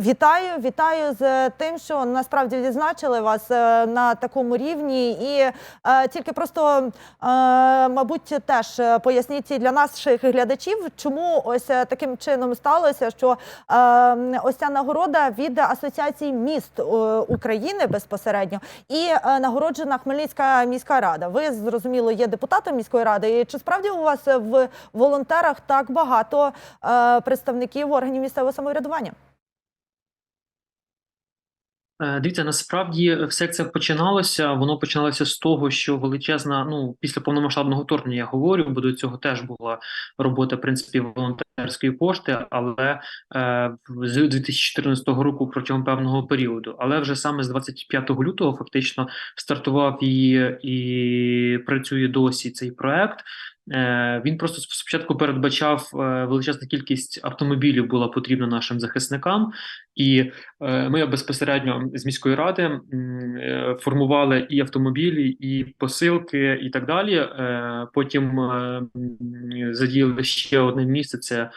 Вітаю, вітаю з тим, що насправді відзначили вас е, на такому рівні, і е, тільки просто, е, мабуть, теж е, поясніть для наших глядачів, чому ось е, таким чином сталося, що е, ось ця нагорода від Асоціації міст е, України безпосередньо і е, нагороджена Хмельницька міська рада. Ви зрозуміло є депутатом міської ради. І чи справді у вас в волонтерах так багато е, представників органів місцевого самоврядування? Е, Дивіться, насправді все як це починалося. Воно починалося з того, що величезна, ну після повномасштабного вторгнення я говорю, бо до цього теж була робота в принципі волонтерської пошти, але е, з 2014 року протягом певного періоду. Але вже саме з 25 лютого фактично стартував і, і працює досі цей проект. Е, Він просто спочатку передбачав е, величезна кількість автомобілів була потрібна нашим захисникам, і е, ми безпосередньо з міської ради формували і автомобілі, і посилки, і так далі. Потім задіяли ще одне місце: це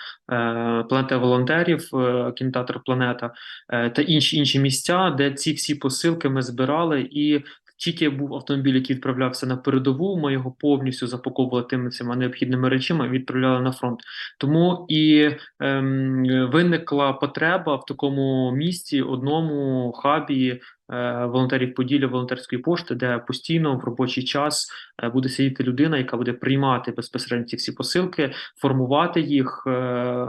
планета волонтерів, кінотеатр Планета та інші інші місця, де ці всі посилки ми збирали і. Тільки був автомобіль, який відправлявся на передову, ми його повністю запаковували тими всіма необхідними речами відправляли на фронт. Тому і ем, виникла потреба в такому місці, одному хабі волонтерів Поділля, волонтерської пошти, де постійно в робочий час е, буде сидіти людина, яка буде приймати безпосередньо ці всі посилки, формувати їх е,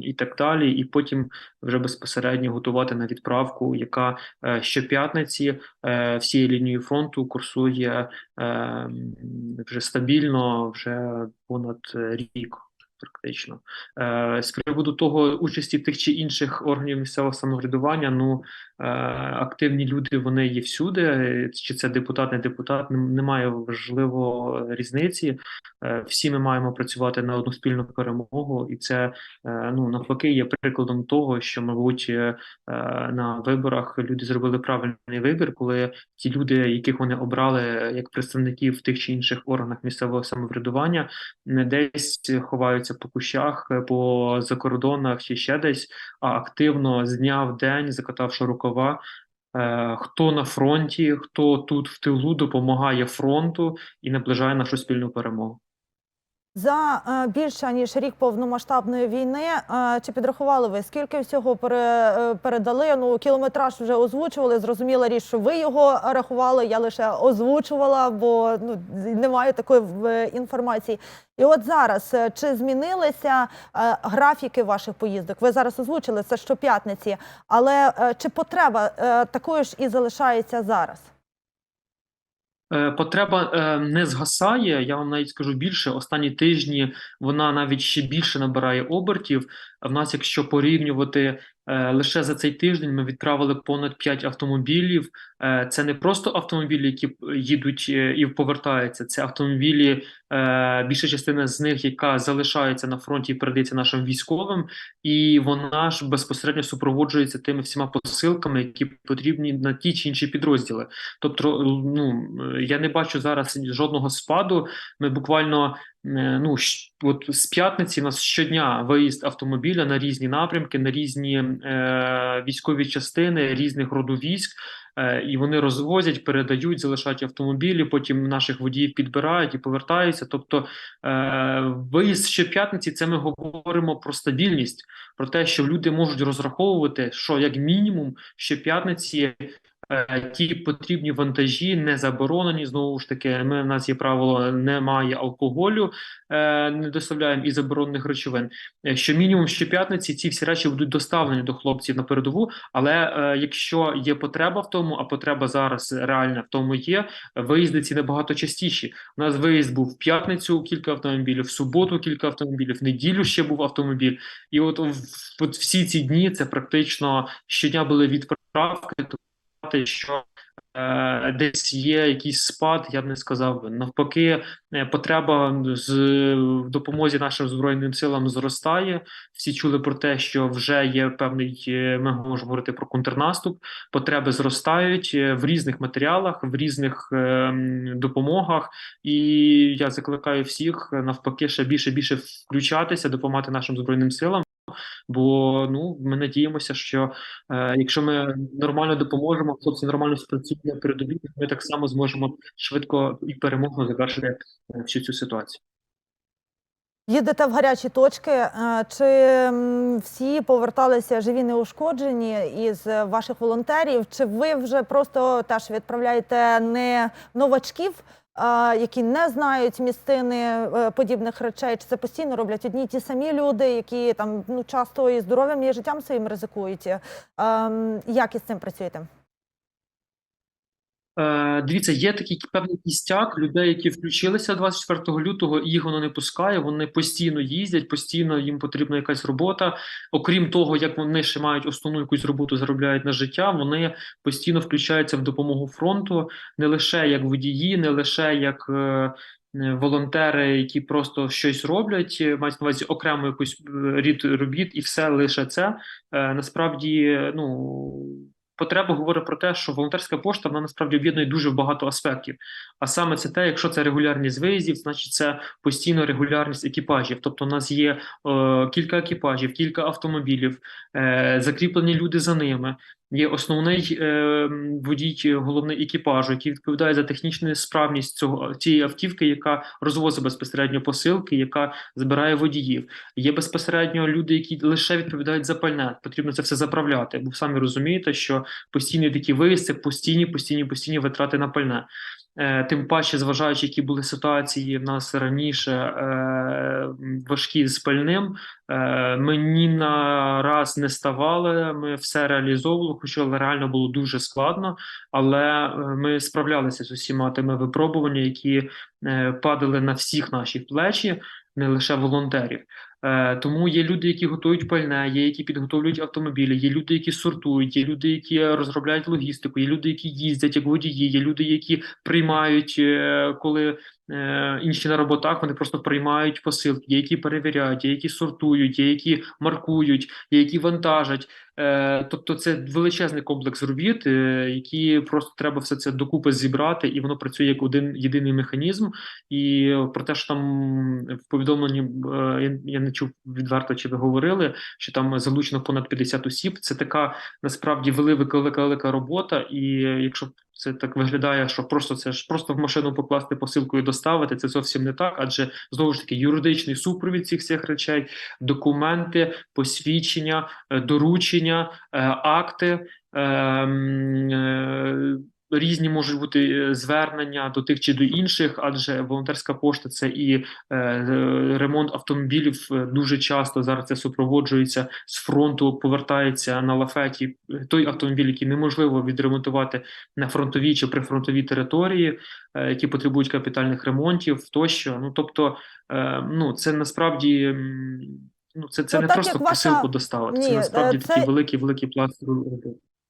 і так далі, і потім вже безпосередньо готувати на відправку, яка е, щоп'ятниці е, всією лінією фронту курсує е, вже стабільно, вже понад е, рік. Практично е, з приводу того участі тих чи інших органів місцевого самоврядування, ну е, активні люди вони є всюди. Чи це депутат, не депутат, немає важливо різниці. Е, всі ми маємо працювати на одну спільну перемогу, і це е, ну навпаки є прикладом того, що мабуть е, на виборах люди зробили правильний вибір, коли ті люди, яких вони обрали як представників тих чи інших органах місцевого самоврядування, не десь ховаються по кущах, е, по закордонах чи ще десь, а активно з дня в день, закатавши рукава. е, Хто на фронті, хто тут в тилу допомагає фронту і наближає нашу спільну перемогу. За е, більше ніж рік повномасштабної війни е, чи підрахували ви скільки всього е, передали? Ну кілометраж вже озвучували. Зрозуміла річ, що ви його рахували. Я лише озвучувала, бо ну немає такої інформації. І от зараз чи змінилися графіки ваших поїздок? Ви зараз озвучили це щоп'ятниці, але чи потреба такою ж і залишається зараз? Е, Потреба е, не згасає. Я вам навіть скажу більше. Останні тижні вона навіть ще більше набирає обертів. В нас, якщо порівнювати лише за цей тиждень, ми відправили понад 5 автомобілів. Е, Це не просто автомобілі, які їдуть е, і повертаються. Це автомобілі, е, більша частина з них, яка залишається на фронті і передається нашим військовим, і вона ж безпосередньо супроводжується тими всіма посилками, які потрібні на ті чи інші підрозділи. Тобто, ну я не бачу зараз жодного спаду. Ми буквально е, ну от з п'ятниці у нас щодня виїзд автомобіля на різні напрямки, на різні е, військові частини різних роду військ. Е, І вони розвозять, передають, залишають автомобілі. Потім наших водіїв підбирають і повертаються. Тобто, е, виїзд щоп'ятниці, це ми говоримо про стабільність, про те, що люди можуть розраховувати, що як мінімум щоп'ятниці е, ті потрібні вантажі не заборонені. Знову ж таки, ми в нас є правило: немає алкоголю, е, не доставляємо і заборонених речовин. Е, Що мінімум щоп'ятниці ці всі речі будуть доставлені до хлопців на передову. Але е, якщо є потреба в тому, а потреба зараз реальна в тому є, виїзди ці набагато частіші. У нас виїзд був в п'ятницю кілька автомобілів, в суботу кілька автомобілів, в неділю ще був автомобіль. І от, от всі ці дні це практично щодня були відправки. Що е, десь є якийсь спад, я б не сказав. би. Навпаки, е, потреба з в допомозі нашим збройним силам зростає. Всі чули про те, що вже є певний. е, Ми можемо говорити про контрнаступ. Потреби зростають е, в різних матеріалах, в різних е, допомогах. І я закликаю всіх навпаки ще більше більше включатися, допомагати нашим збройним силам. Бо ну ми надіємося, що е, якщо ми нормально допоможемо, хлопці нормально спрацюють на передовій, ми так само зможемо швидко і переможно завершити е, всю цю ситуацію. Їдете в гарячі точки. Е, Чи всі поверталися живі неушкоджені із ваших волонтерів? Чи ви вже просто теж відправляєте не новачків, які не знають місцини е, подібних речей? Чи це постійно роблять одні ті самі люди, які там ну часто і здоров'ям, і життям своїм ризикують? Ем, Як із цим працюєте? Е, Дивіться, є такий певний кістяк людей, які включилися 24 лютого, і їх воно не пускає. Вони постійно їздять, постійно їм потрібна якась робота. Окрім того, як вони ще мають основну якусь роботу, заробляють на життя. Вони постійно включаються в допомогу фронту, не лише як водії, не лише як. е, Волонтери, які просто щось роблять, е, мають на увазі окремо якусь рід робіт, і все лише це. Насправді, ну потреба говорить про те, що волонтерська пошта вона насправді об'єднує дуже багато аспектів. А саме це те, якщо це регулярність виїздів, значить це постійно регулярність екіпажів. Тобто, у нас є е, кілька екіпажів, кілька автомобілів, е, закріплені люди за ними. Є основний е, водій, головний екіпажу, який відповідає за технічну справність цього цієї автівки, яка розвозить безпосередньо посилки, яка збирає водіїв. Є безпосередньо люди, які лише відповідають за пальне. Потрібно це все заправляти. Бо самі розумієте, що постійний такий виїзд це постійні, постійні, постійні витрати на пальне. Е, Тим паче, зважаючи, які були ситуації в нас раніше е, важкі з пальним, е, ми на раз не ставали. Ми все реалізовували, хоча реально було дуже складно, але е, ми справлялися з усіма тими випробуваннями, які падали на всіх наші плечі, не лише волонтерів. Е, Тому є люди, які готують пальне, є які підготовлюють автомобілі, є люди, які сортують, є люди, які розробляють логістику, є люди, які їздять як водії, є люди, які приймають, е, коли е, інші на роботах вони просто приймають посилки, є які перевіряють, є які сортують, є які маркують, є які вантажать. Тобто це величезний комплекс робіт, які просто треба все це докупи зібрати, і воно працює як один єдиний механізм. І про те, що там в повідомленні я, я не чув відверто, чи ви говорили, що там залучено понад 50 осіб. Це така насправді велика, велика, велика робота. І якщо це так виглядає, що просто це ж просто в машину покласти посилку і доставити, це зовсім не так, адже знову ж таки юридичний супровід цих всіх речей, документи, посвідчення, е, доручення, е, акти. Різні можуть бути е, звернення до тих чи до інших, адже волонтерська пошта це і е, е, ремонт автомобілів дуже часто зараз це супроводжується з фронту, повертається на лафеті той автомобіль, який неможливо відремонтувати на фронтовій чи прифронтовій території, які потребують капітальних ремонтів тощо. Ну тобто, ну це насправді. Ну, це, це Ну, не так просто як ваша- посилку доставити, це насправді це- такий великий великий пласт роботи.